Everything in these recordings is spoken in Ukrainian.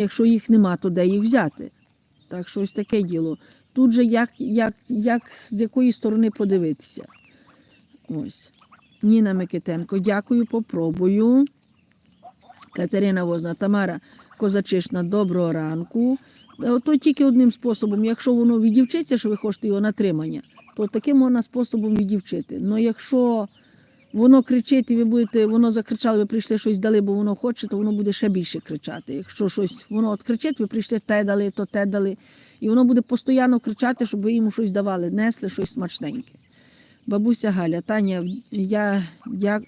якщо їх нема, то де їх взяти? Так що ось таке діло. Тут же як, як, як з якої сторони подивитися. Ось. Ніна Микитенко, дякую, попробую. Катерина Возна, Тамара Козачишна, доброго ранку. Е, Ото тільки одним способом, якщо воно відівчиться, що ви хочете його на тримання, то таким можна способом відівчити. Ну якщо воно кричить, і ви будете, воно закричало, ви прийшли щось дали, бо воно хоче, то воно буде ще більше кричати. Якщо щось воно кричить, ви прийшли те дали, то те дали. І воно буде постійно кричати, щоб ви йому щось давали, несли щось смачненьке. Бабуся Галя, Таня, я, я,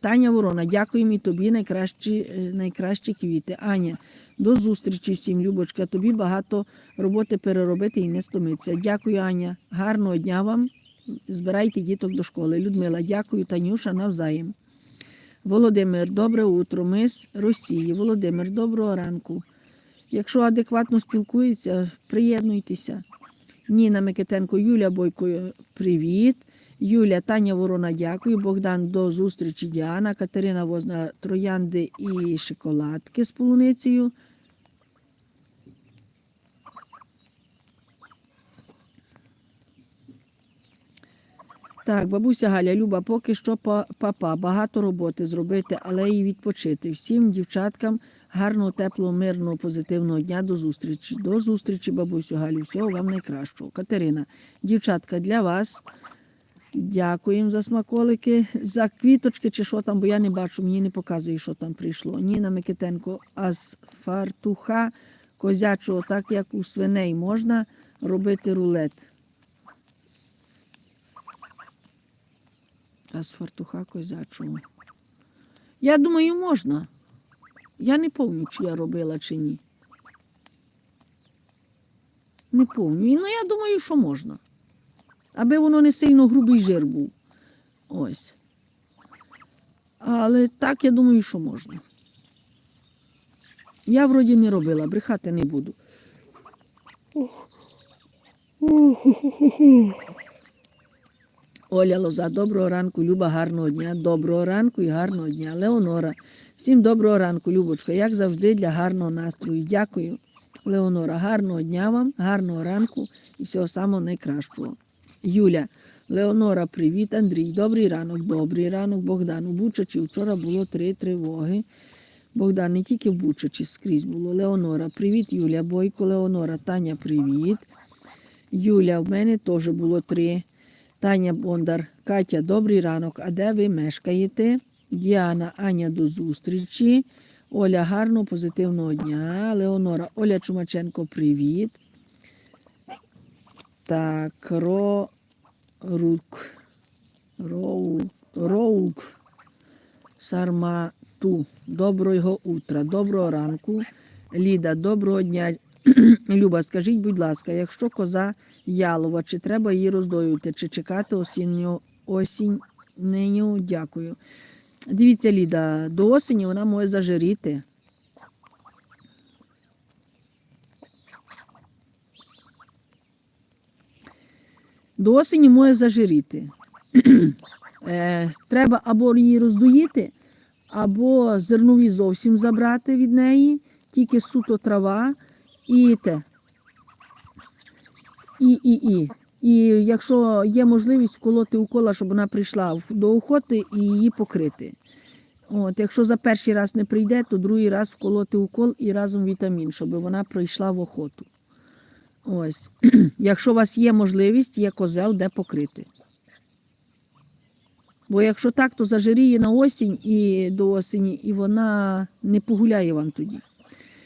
Таня Ворона, дякуємо і тобі найкращі, е, найкращі квіти. Аня, до зустрічі всім, Любочка. Тобі багато роботи переробити і не стомитися. Дякую, Аня. Гарного дня вам. Збирайте діток до школи. Людмила, дякую, Танюша, навзаєм. Володимир, добре утро. Ми з Росії. Володимир, доброго ранку. Якщо адекватно спілкується, приєднуйтеся. Ніна Микитенко, Юля Бойко, привіт. Юля, Таня Ворона, дякую. Богдан, до зустрічі. Діана, Катерина Возна, троянди і шоколадки з полуницею. Так, бабуся Галя, Люба, поки що папа, багато роботи зробити, але і відпочити. Всім дівчаткам гарного, теплого, мирного, позитивного дня. До зустрічі. До зустрічі, бабусю Галю. Всього вам найкращого. Катерина, дівчатка, для вас. Дякуємо за смаколики, за квіточки чи що там, бо я не бачу, мені не показує, що там прийшло. Ніна Микитенко, а з фартуха козячого, так як у свиней, можна робити рулет. А з фартуха козячого. Я думаю, можна. Я не пам'ятаю, чи я робила чи ні. Не пам'ятаю. Ну, я думаю, що можна. Аби воно не сильно грубий жир був. Ось. Але так я думаю, що можна. Я вроді не робила, брехати не буду. Оля Лоза, доброго ранку, Люба, гарного дня. Доброго ранку і гарного дня. Леонора. Всім доброго ранку, Любочка. Як завжди, для гарного настрою. Дякую, Леонора. Гарного дня вам, гарного ранку і всього самого найкращого. Юля, Леонора, привіт, Андрій. Добрий ранок, добрий ранок, Богдан. У Бучачі вчора було три тривоги. Богдан, не тільки в Бучачі, скрізь було. Леонора, привіт, Юля, Бойко, Леонора, Таня, привіт. Юля, в мене теж було три. Таня Бондар, Катя, добрий ранок. А де ви мешкаєте? Діана, Аня, до зустрічі. Оля, гарного, позитивного дня. Леонора, Оля Чумаченко, привіт. Так, ро, рук, роу, роук, сармату. Доброго утра, доброго ранку. Ліда, доброго дня. Люба, скажіть, будь ласка, якщо коза ялова, чи треба її роздоювати, чи чекати осінню, осінню? Дякую. Дивіться, Ліда, до осені вона може зажиріти. До осені може зажиріти. Е, Треба або її роздоїти, або зернові зовсім забрати від неї, тільки суто трава і те. І, і, і. І якщо є можливість вколоти укола, щоб вона прийшла до охоти і її покрити. От, якщо за перший раз не прийде, то другий раз вколоти укол і разом вітамін, щоб вона прийшла в охоту. Ось. Якщо у вас є можливість, є козел, де покрити. Бо якщо так, то зажиріє на осінь і до осені, і вона не погуляє вам тоді.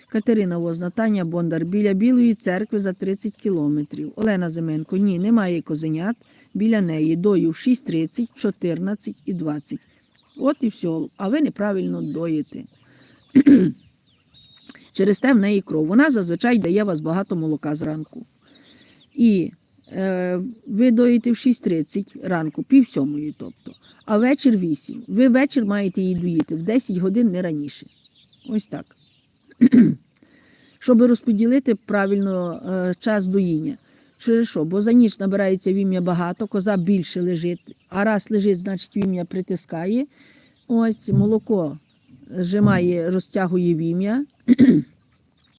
Катерина Возна, Таня Бондар, біля Білої церкви за 30 кілометрів. Олена Зименко, ні, немає козенят. Біля неї дою 6,30, 14 і 20. От і все. А ви неправильно доїте. Через те в неї кров. Вона зазвичай дає вас багато молока зранку. І е, ви доїте в 6.30 ранку, пів сьомої, тобто, а вечір 8. Ви вечір маєте її доїти в 10 годин не раніше. Ось так. Щоб розподілити правильно е, час доїння. Через що? Бо за ніч набирається вім'я багато, коза більше лежить, а раз лежить, значить вім'я притискає. Ось молоко зжимає, розтягує вім'я,